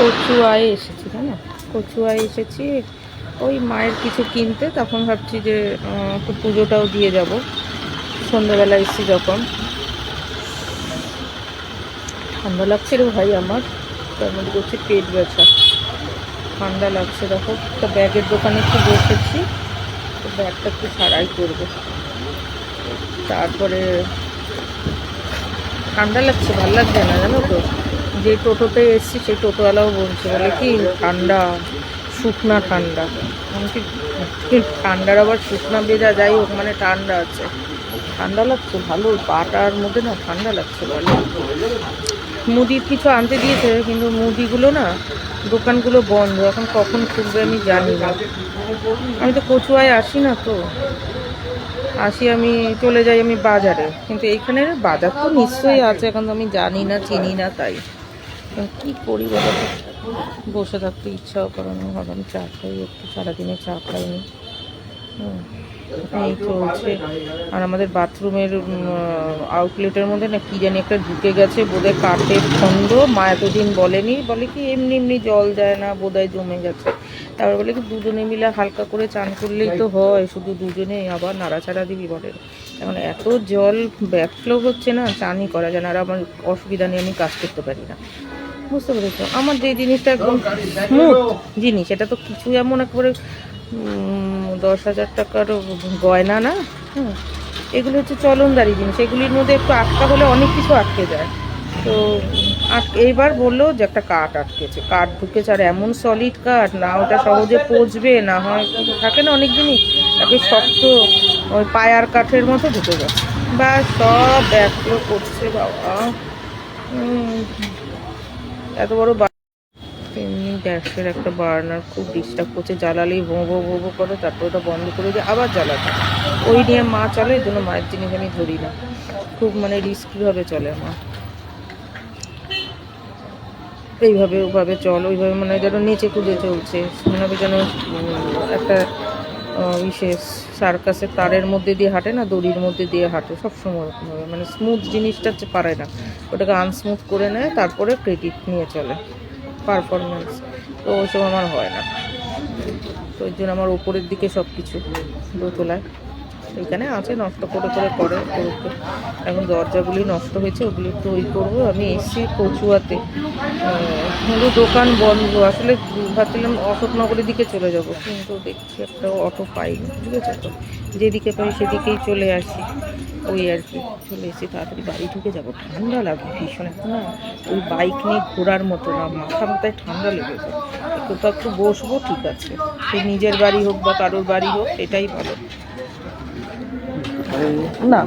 কচুয়ায় এসেছি, তাই না? কচুয়ায় এসেছি। ওই মায়ের কিছু কিনতে, তখন ভাবছি যে একটু পুজোটাও দিয়ে যাব। সন্ধ্যাবেলা এসেছি যখন। ঠান্ডা লাগছে রে ভাই আমার। তার মধ্যে করছি পেট ব্যথা। ঠান্ডা লাগছে, দেখো। একটা ব্যাগের দোকানে একটু বসেছি। তো ব্যাগটা একটু সারাই করব। তারপরে ঠান্ডা লাগছে, ভালো লাগছে না, জানো তো? যে টোটোতে এসছি, সেই টোটোওয়ালাও বলছে, বলে, কি ঠান্ডা, শুকনা ঠান্ডা। আমি কি কি ঠান্ডার আবার শুকনা বেজা যাই হোক মানে ঠান্ডা আছে। ঠান্ডা লাগছে, ভালো পাটার মধ্যে না ঠান্ডা লাগছে ভালো মুদির কিছু আনতে দিয়েছে, কিন্তু মুদিগুলো না, দোকানগুলো বন্ধ, এখন কখন খুলবে আমি জানি না। আমি তো কচুয়ায় আসি না তো। আসি আমি, চলে যাই আমি বাজারে। কিন্তু এইখানে বাজার তো নিশ্চয়ই আছে, এখন তো আমি জানি না, চিনি না তাই। কি করি বসে থাকতে ইচ্ছাও করে না। ভাবলাম চা খাই একটু সারাদিনে চা খাইনি। এই চলছে। আর আমাদের বাথরুমের আউটলেটের মধ্যে না কি জানি একটা ঢুকে গেছে বোধহয় কাঠের খণ্ড মা এতদিন বলেনি বলে কি এমনি এমনি জল যায় না বোধহয় জমে গেছে। তারপর বলে কি দুজনে মিলে হালকা করে চান করলেই তো হয় শুধু দুজনে আবার নাড়াচাড়া দিবি বলে। এখন এত জল ব্যাকফ্লো হচ্ছে না চানই করা যায় না আর আমার অসুবিধা নিয়ে আমি কাজ করতে পারি না। বুঝতে পেরেছ? আমার যে জিনিসটা একদম স্মুথ জিনিস এটা তো কিছু এমন একবারে দশ হাজার টাকার গয়না না? হুম। এগুলো হচ্ছে চলনদারি জিনিস। এগুলির মধ্যে একটু আটকা হলে অনেক কিছু আটকে যায়। তো এইবার বলল যে একটা কাঠ আটকেছে। কাঠ ঢুকেছে আর এমন সলিড কাঠ, না ওটা সহজে পচবে, না হয় থাকে না অনেক জিনিস, তাকে শক্ত ওই পায়ার কাঠের মতো ঢুকে গেছে। বা সব ব্যাকগুলো করছে বাবা। এত বড় এমনি গ্যাসের একটা বার্নার খুব ডিস্টার্ব করছে, জ্বালালেই ভো ভো ভো ভো করে, তারপর ওটা বন্ধ করে দিয়ে আবার জ্বালাতে ওই নিয়ে মা চলে, এই জন্য মায়ের জিনিস আমি ধরি না। খুব মানে রিস্কিভাবে চলে মা। এইভাবে, ওভাবে চল, ওইভাবে মানে যেন নেচে কুদে চলছে। মনে হবে যেন একটা বিশেষ সার্কাসের তারের মধ্যে দিয়ে হাঁটে না, দড়ির মধ্যে দিয়ে হাঁটে। সবসময় ওরকমভাবে মানে স্মুথ জিনিসটা পারে না। ওটাকে আনস্মুথ করে নেয়, তারপরে ক্রেডিট নিয়ে চলে। পারফরমেন্স তো ওসব আমার হয় না। তো ওই জন্য আমার ওপরের দিকে সব কিছু দোতলায় এখানে আছে, নষ্ট করে করে করে। এখন দরজাগুলি নষ্ট হয়েছে, ওগুলি একটু ওই করব। আমি এসছি কচুয়াতে। কিন্তু দোকান বন্ধ। আসলে ভাবছিলাম অশোকনগরের দিকে চলে যাব, কিন্তু দেখছি একটা অটো পাইনি, ঠিক আছে তো? যেদিকে পাই সেদিকেই চলে আসি। ওই আর কি, চলে এসে তাড়াতাড়ি বাড়ি ঢুকে যাব। ঠান্ডা লাগে ভীষণ এখন ওই বাইক নিয়ে ঘোরার মতো না, মাথা মাথায় ঠান্ডা লেগে যায়। কোথাও একটু বসবো, ঠিক আছে। সে নিজের বাড়ি হোক বা কারোর বাড়ি হোক, এটাই ভালো। না